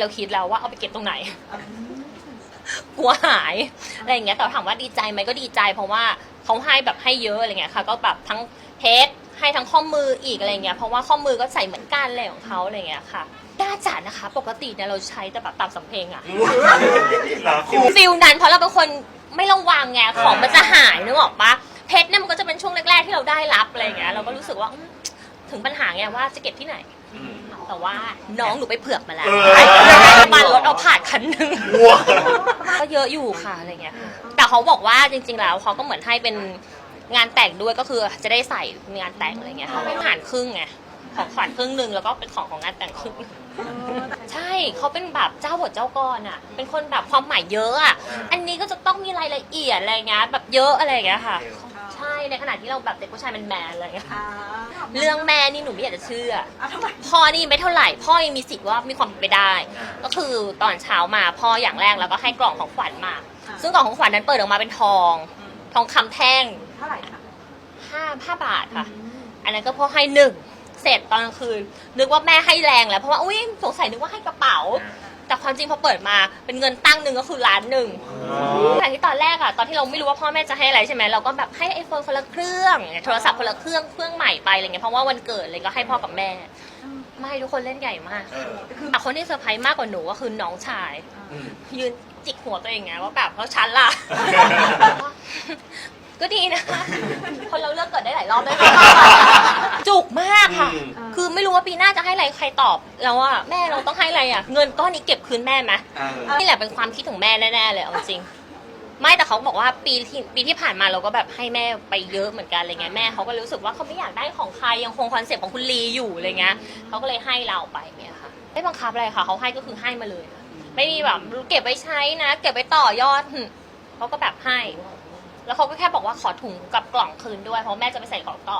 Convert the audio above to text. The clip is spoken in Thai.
เราคิดแล้วว่าเอาไปเก็บตรงไหน กลัวหายอะไรอย่างเงี้ยแต่ถามว่าดีใจไหมก็ดีใจเพราะว่าเขาให้แบบให้เยอะอะไรเงี้ยค่ะ ก็แบบทั้งเพชรให้ทั้งข้อมืออีกอะไรเงี้ยเพราะว่าข้อมือก็ใส่เหมือนกันอะไรของเขาอะไรเงี้ยค่ะน่าจะนะคะ ปกติเนี่ยเราใช้แต่แบบตามสำเพลงอะหรอฟิลนั้นเพราะเราเป็นคนไม่ระวังไงของมันจะหายนึกออกปะเพชรเนี่ยมันก็จะเป็นช่วงแรกๆที่เราได้รับอะไรเงี้ยเราก็รู้สึกว่าอืม ถึงปัญหาไงว่าจะเก็บที่ไหน อืม แต่ว่าน้องหนูไปเผือกมาแล้วเออน้ำมันรถเอาผ่านคันหนึงว้าว ก็เยอะอยู่ค่ะอะไรเงี้ยค่ะแต่เขาบอกว่าจริง ๆ แล้วเขาก็เหมือนให้เป็นงานแต่งด้วยก็คือจะได้ใส่งานแต่งอะไรเงี้ยค่ะเป็นผ่านครึ่งไงของขวัญครึ่งหนึ่งแล้วก็เป็นของของงานแต่งครึ่ง ใช่เขาเป็นแบบเจ้าบทเจ้ากรอะ เป็นคนแบบความหมายเยอะอะ อันนี้ก็จะต้องมีรายละเอียดอะไรเงี้ยแบบเยอะอะไรเงี้ยค่ะใช่ ในขณะที่เราแบบเด็กผู้ชายมันแมนๆอะไรเงี้ยอ่าเรื่องแม่นี่หนูไม่อยากจะเชื่ออะทำไมพ่อนี่ไม่เท่าไหร่ พ่อยังมีสิทธิ์ว่ามีความเป็นไปได้ ก็คือตอนเช้ามาพ่ออย่างแรกแล้วก็ให้กล่องของขวัญมา ซึ่งกล่องของขวัญนั้นเปิดออกมาเป็นทองทองคำแท่งเท่าไหร่คะห้าห้าบาทค่ะ อันนั้นก็พ่อให้หนึ่ง เสร็จตอนกลางคืน นึกว่าแม่ให้แรงแล้ว เพราะว่า อุ้ยสงสัยนึกว่าให้กระเป๋า แต่ความจริงพอเปิดมาเป็นเงินตั้งหนึ่งก็คือล้านหนึ่งแต่ที่ตอนแรกอะตอนที่เราไม่รู้ว่าพ่อแม่จะให้อะไรใช่ไหมเราก็แบบให้ไอโฟนคนละเครื่องโทรศัพท์คนละเครื่องเครื่องใหม่ไปอะไรเงี้ยเพราะว่าวันเกิดเลยก็ให้พ่อกับแม่ ไม่ทุกคนเล่นใหญ่มากเออแต่คนที่เซอร์ไพรส์มากกว่าหนูก็คือน้องชายอืมยืนจิกหัวตัวเองไงว่าแบบเพราะฉันล่ะ ก็ดีนะคนเราเลือกเกิดได้หลายรอบได้ไหมจุกมากค่ะ อืม คือ ไม่รู้ว่าปีหน้าจะให้อะไรใครตอบ แล้วว่าแม่เราต้องให้อะไรอะ เงินก้อนนี้เก็บคืนแม่ไหมเออนี่แหละเป็นความคิดของแม่แน่ๆเลยเอาจริง ไม่แต่เขาบอกว่าปีที่ปีที่ผ่านมาเราก็แบบให้แม่ไปเยอะเหมือนกันอะไรเงี้ยแม่เขาก็รู้สึกว่าเขาไม่อยากได้ของใครยังคงคอนเซ็ปต์ของคุณลีอยู่อะไรเงี้ยเขาก็เลยให้เราไปเนี่ยค่ะไม่บังคับอะไรค่ะเขาให้ก็คือให้มาเลย ไม่มีแบบเก็บไว้ใช้นะ เก็บไว้ต่อยอดหึเขาก็แบบให้ แล้วเขาก็แค่บอกว่าขอถุงกับกล่องคืนด้วยเพราะแม่จะไปใส่กล่องต่อ